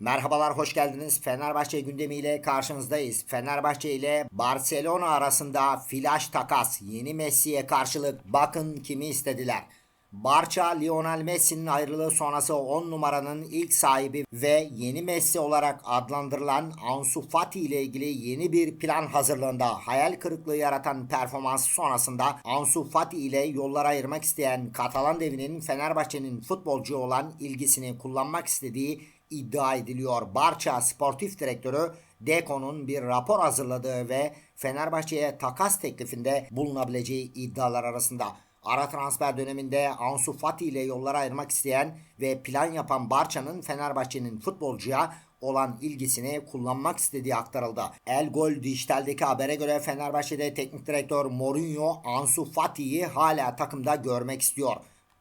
Merhabalar, hoş geldiniz. Fenerbahçe gündemiyle karşınızdayız. Fenerbahçe ile Barcelona arasında flash takas. Yeni Messi'ye karşılık bakın kimi istediler. Barça, Lionel Messi'nin ayrılığı sonrası 10 numaranın ilk sahibi ve yeni Messi olarak adlandırılan Ansu Fati ile ilgili yeni bir plan hazırlığında hayal kırıklığı yaratan performans sonrasında Ansu Fati ile yollar ayırmak isteyen Katalan devinin Fenerbahçe'nin futbolcuya olan ilgisini kullanmak istediği iddia ediliyor. Barça Sportif Direktörü Deco'nun bir rapor hazırladığı ve Fenerbahçe'ye takas teklifinde bulunabileceği iddialar arasında. Ara transfer döneminde Ansu Fati ile yollara ayırmak isteyen ve plan yapan Barça'nın Fenerbahçe'nin futbolcuya olan ilgisini kullanmak istediği aktarıldı. El Gol Dijital'deki habere göre Fenerbahçe'de teknik direktör Mourinho Ansu Fati'yi hala takımda görmek istiyor.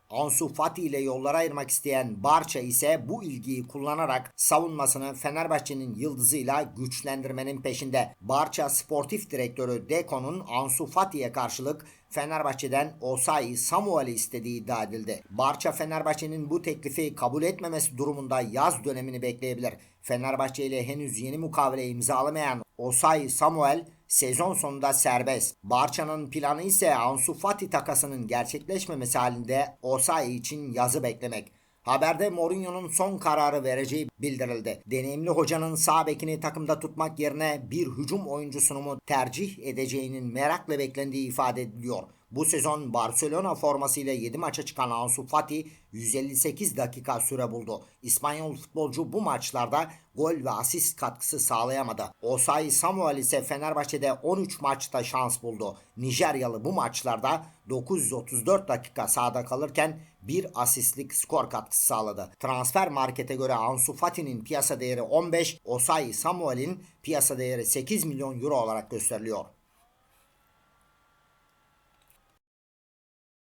Ansu Fati ile yollara ayırmak isteyen Barça ise bu ilgiyi kullanarak savunmasını Fenerbahçe'nin yıldızıyla güçlendirmenin peşinde. Barça Sportif Direktörü Deco'nun Ansu Fati'ye karşılık Fenerbahçe'den Osayi Samuel'i istediği iddia edildi. Barça Fenerbahçe'nin bu teklifi kabul etmemesi durumunda yaz dönemini bekleyebilir. Fenerbahçe ile henüz yeni mukavele imzalamayan Osayi Samuel sezon sonunda serbest. Barça'nın planı ise Ansu Fati takasının gerçekleşmemesi halinde Osayi için yazı beklemek. Haberde Mourinho'nun son kararı vereceği bildirildi. Deneyimli hocanın sağ bekini takımda tutmak yerine bir hücum oyuncusunu mu tercih edeceğinin merakla beklendiği ifade ediliyor. Bu sezon Barcelona formasıyla 7 maça çıkan Ansu Fati 158 dakika süre buldu. İspanyol futbolcu bu maçlarda gol ve asist katkısı sağlayamadı. Osayi Samuel ise Fenerbahçe'de 13 maçta şans buldu. Nijeryalı bu maçlarda 934 dakika sahada kalırken bir asistlik skor katkısı sağladı. Transfer markete göre Ansu Fati'nin piyasa değeri 15, Osayi Samuel'in piyasa değeri 8 milyon euro olarak gösteriliyor.